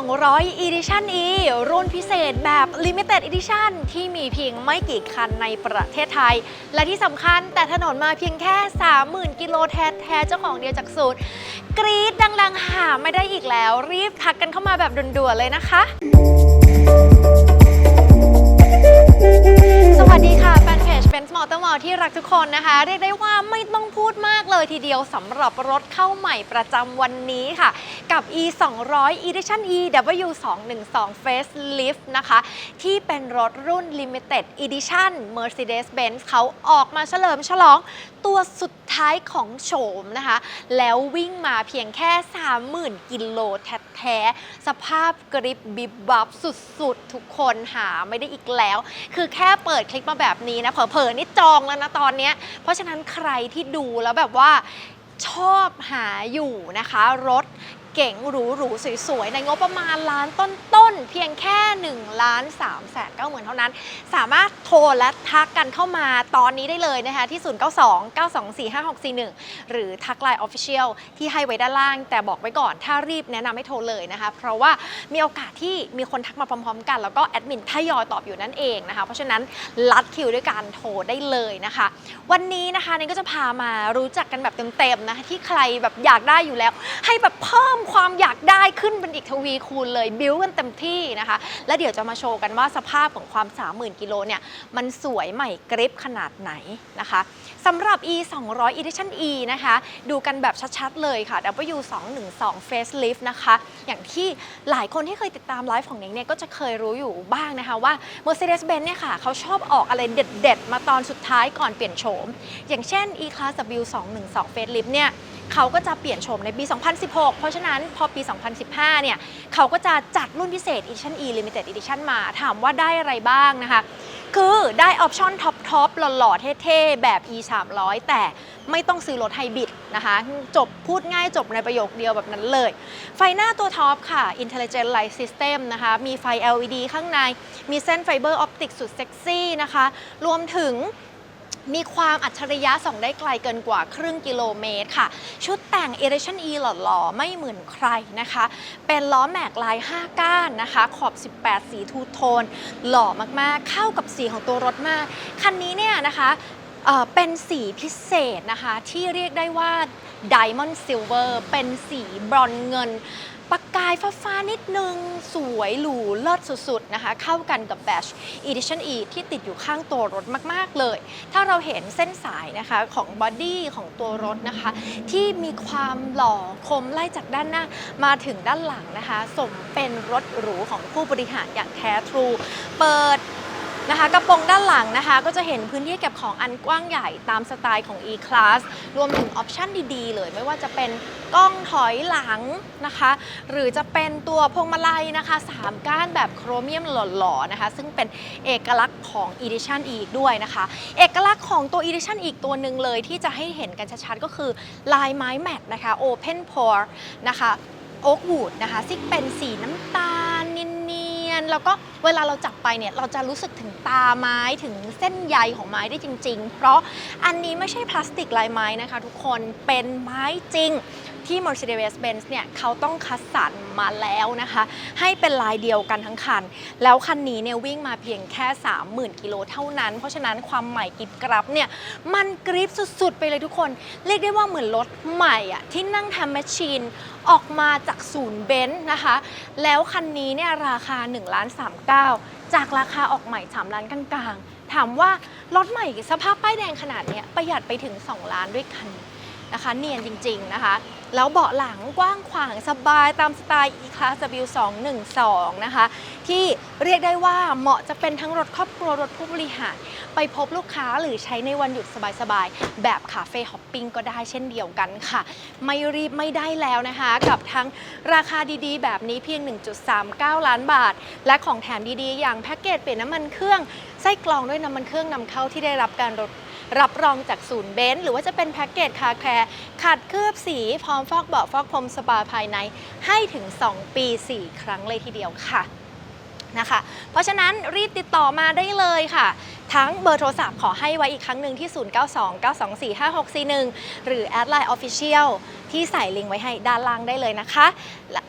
200 Edition E รุ่นพิเศษแบบ Limited Edition ที่มีเพียงไม่กี่คันในประเทศไทย และที่สำคัญแต่ถนนมาเพียงแค่ 30,000 กิโลแท้แท้ๆเจ้าของเดียวจากสูตร กรี๊ดดังๆ หาไม่ได้อีกแล้ว รีบทักกันเข้ามาแบบด่วนๆ เลยนะคะ สวัสดีค่ะ แฟนเพจเป็นสมอเตอร์มอลที่รักทุกคนนะคะ เรียกได้ว่าไม่ต้องพูดมากเลยทีเดียวสำหรับรถเข้าใหม่ประจำวันนี้ค่ะ กับ e 2 0 0 edition e w 2 1 2 facelift นะคะ ที่เป็นรถรุ่น limited edition Mercedes-Benz เขาออกมาเฉลิมฉลองตัวสุดท้ายของโฉมนะคะ แล้ววิ่งมาเพียงแค่ 30,000 กิโลแแท้ สภาพกริบบิบบับสุดๆ ทุกคนหาไม่ได้อีกแล้ว คือแค่เปิดคลิปมาแบบนี้นะเผลอๆนี่จองแล้วนะตอนเนี้ยเพราะฉะนั้นใครที่ดูแล้วแบบว่าชอบหาอยู่นะคะ รถ เก๋งหรูๆสวยๆ ในงบประมาณล้านต้นๆ เพียงแค่1ล้าน3แสนเก้าหมื่นเท่านั้น สามารถโทรและทักกันเข้ามาตอนนี้ได้เลยนะคะที่ 092 924 5641 หรือทักไลน์ Official ที่ให้ไว้ด้านล่าง แต่บอกไว้ก่อนถ้ารีบแนะนำให้โทรเลยนะคะ เพราะว่ามีโอกาสที่มีคนทักมาพร้อมๆ กัน แล้วก็แอดมินทยอยตอบอยู่นั่นเองนะคะ เพราะฉะนั้นลัดคิวด้วยการโทรได้เลยนะคะ วันนี้นะคะนี่ก็จะพามารู้จักกันแบบเต็มๆนะคะที่ใครแบบอยากได้อยู่แล้ว ให้แบบเพิ่มความอยากได้ขึ้นเป็นอีกทวีคูณเลยบิวกันเต็มที่นะคะ แล้วเดี๋ยวจะมาโชว์กันว่าสภาพของความ 30,000 กิโลเนี่ย มันสวยใหม่กริปขนาดไหนนะคะสำหรับ e 200 edition e นะคะ ดูกันแบบชัดๆเลยค่ะ w 2 1 2 facelift นะคะ อย่างที่หลายคนที่เคยติดตามไลฟ์ของเน็กเนี่ยก็จะเคยรู้อยู่บ้างนะคะว่า Mercedes-Benz เนี่ยค่ะเขาชอบออกอะไรเด็ดๆ มาตอนสุดท้ายก่อนเปลี่ยนโฉม อย่างเช่น e class w 2 1 2 facelift เนี่ย เขาก็จะเปลี่ยนโฉมในปี 2016 เพราะฉะนั้นพอปี 2015 เนี่ย เขาก็จะจัดรุ่นพิเศษ Edition E Limited Edition มา ถามว่าได้อะไรบ้างนะคะ คือได้ออปชั่นท็อปท็อปหล่อๆ เท่ๆ แบบ E 300แต่ไม่ต้องซื้อรถไฮบริดนะคะ จบพูดง่ายจบในประโยคเดียวแบบนั้นเลย ไฟหน้าตัวท็อปค่ะ Intelligent Light System นะคะ มีไฟ LED ข้างใน มีเส้นไฟเบอร์ออปติกสุดเซ็กซี่นะคะ รวมถึง มีความอัจฉริยะส่องได้ไกลเกินกว่าครึ่งกิโลเมตรค่ะ ชุดแต่ง Edition E หล่อๆ ไม่เหมือนใครนะคะ เป็นล้อแม็กลาย 5 ก้านนะคะ ขอบ 18 สีทูโทน หล่อมากๆ เข้ากับสีของตัวรถมาก คันนี้เนี่ยนะคะเป็นสีพิเศษนะคะ ที่เรียกได้ว่า Diamond Silver เป็นสีบรอนเงิน ประกายฟ้าๆนิดนึง สวยหรูเลิศสุดๆนะคะ เข้ากันกับ Bash Edition E ที่ติดอยู่ข้างตัวรถมากๆเลย ถ้าเราเห็นเส้นสายนะคะของบอดี้ของตัวรถนะคะ ที่มีความหล่อคมไล่จากด้านหน้ามาถึงด้านหลังนะคะ สมเป็นรถหรูของผู้บริหารอย่างแท้ทรู เปิด นะคะกระโปรงด้านหลังนะคะก็จะเห็นพื้นที่เก็บของอันกว้างใหญ่ตามสไตล์ของ E-Class รวมถึงออปชันดีๆ เลย ไม่ว่าจะเป็นกล้องถอยหลังนะคะ หรือจะเป็นตัวพวงมาลัยนะคะ 3 ก้านแบบโครเมียมหล่อๆนะคะ ซึ่งเป็นเอกลักษณ์ของ Edition อีกด้วยนะคะ เอกลักษณ์ของตัว Edition อีกตัวหนึ่งเลยที่จะให้เห็นกันชัดๆก็คือลายไม้แมทนะคะ Open Pore นะคะโอ๊กวูดนะคะซึ่งเป็นสีน้ำตาล ยน แล้วก็เวลาเราจับไปเนี่ยเราจะรู้สึกถึงตาไม้ถึงเส้นใยของไม้ได้จริง ๆ เพราะอันนี้ไม่ใช่พลาสติกลายไม้นะคะ ทุกคนเป็นไม้จริง ที่ Mercedes-Benz เนี่ยเขาต้องคัดสรรมาแล้วนะคะ ให้เป็นลายเดียวกันทั้งคัน แล้วคันนี้เนี่ยวิ่งมาเพียงแค่ 30,000 กิโลเท่านั้น เพราะฉะนั้นความใหม่กริบกรับเนี่ยมันกริบสุดๆ ไปเลยทุกคน เรียกได้ว่าเหมือนรถใหม่อะที่นั่งทำแมชชีนออกมาจากศูนย์เบนซ์นะคะ แล้วคันนี้เนี่ยราคา1ล้าน39 จากราคาออกใหม่3ล้านกลางๆ ถามว่ารถใหม่สภาพป้ายแดงขนาดเนี้ยประหยัดไปถึง 2 ล้านด้วยกัน นะคะ เนียนจริง ๆนะคะ แล้วเบาะหลังกว้างขวางสบายตามสไตล์ E-Class W212 นะคะ ที่เรียกได้ว่าเหมาะจะเป็นทั้งรถครอบครัวรถผู้บริหาร ไปพบลูกค้าหรือใช้ในวันหยุดสบายๆ แบบคาเฟ่ฮอปปิ้งก็ได้เช่นเดียวกันค่ะ ไม่รีบไม่ได้แล้วนะคะ กับทั้งราคาดีๆ แบบนี้เพียง 1.39 ล้านบาท และของแถมดีๆ อย่างแพ็กเกจเปลี่ยนน้ำมันเครื่องไส้กรองด้วยน้ำมันเครื่องนำเข้าที่ได้รับการรด รับรองจากศูนย์เบนซ์หรือว่าจะเป็นแพ็กเกจคาแคร์ขัดเคลือบสี พร้อมฟอกเบาะฟอกพรมสปาภายในให้ถึง 2 ปี 4 ครั้งเลยทีเดียวค่ะนะคะ เพราะฉะนั้นรีบติดต่อมาได้เลยค่ะ ทั้งเบอร์โทรศัพท์ขอให้ไว้อีกครั้งหนึ่งที่ 0929245641 หรือแอดไลน์ Official ที่ใส่ลิงก์ไว้ให้ด้านล่างได้เลยนะคะ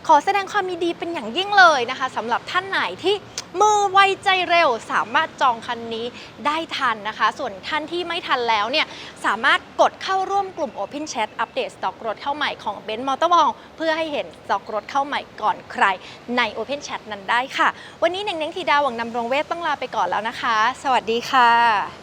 ขอแสดงความยินดีเป็นอย่างยิ่งเลยนะคะสำหรับท่านไหนที่ มือไวใจเร็วสามารถจองคันนี้ได้ทันนะคะ ส่วนท่านที่ไม่ทันแล้วเนี่ยสามารถกดเข้าร่วมกลุ่ม Open Chat อัปเดตสต็อกรถเข้าใหม่ของ b e n z m o t o r w a l เพื่อให้เห็นสต็อกรถเข้าใหม่ก่อนใครใน Open Chat นั้นได้ค่ะ วันนี้เน่งเน่งทีดาหวังนำรงเวทต้องลาไปก่อนแล้วนะคะ สวัสดีค่ะ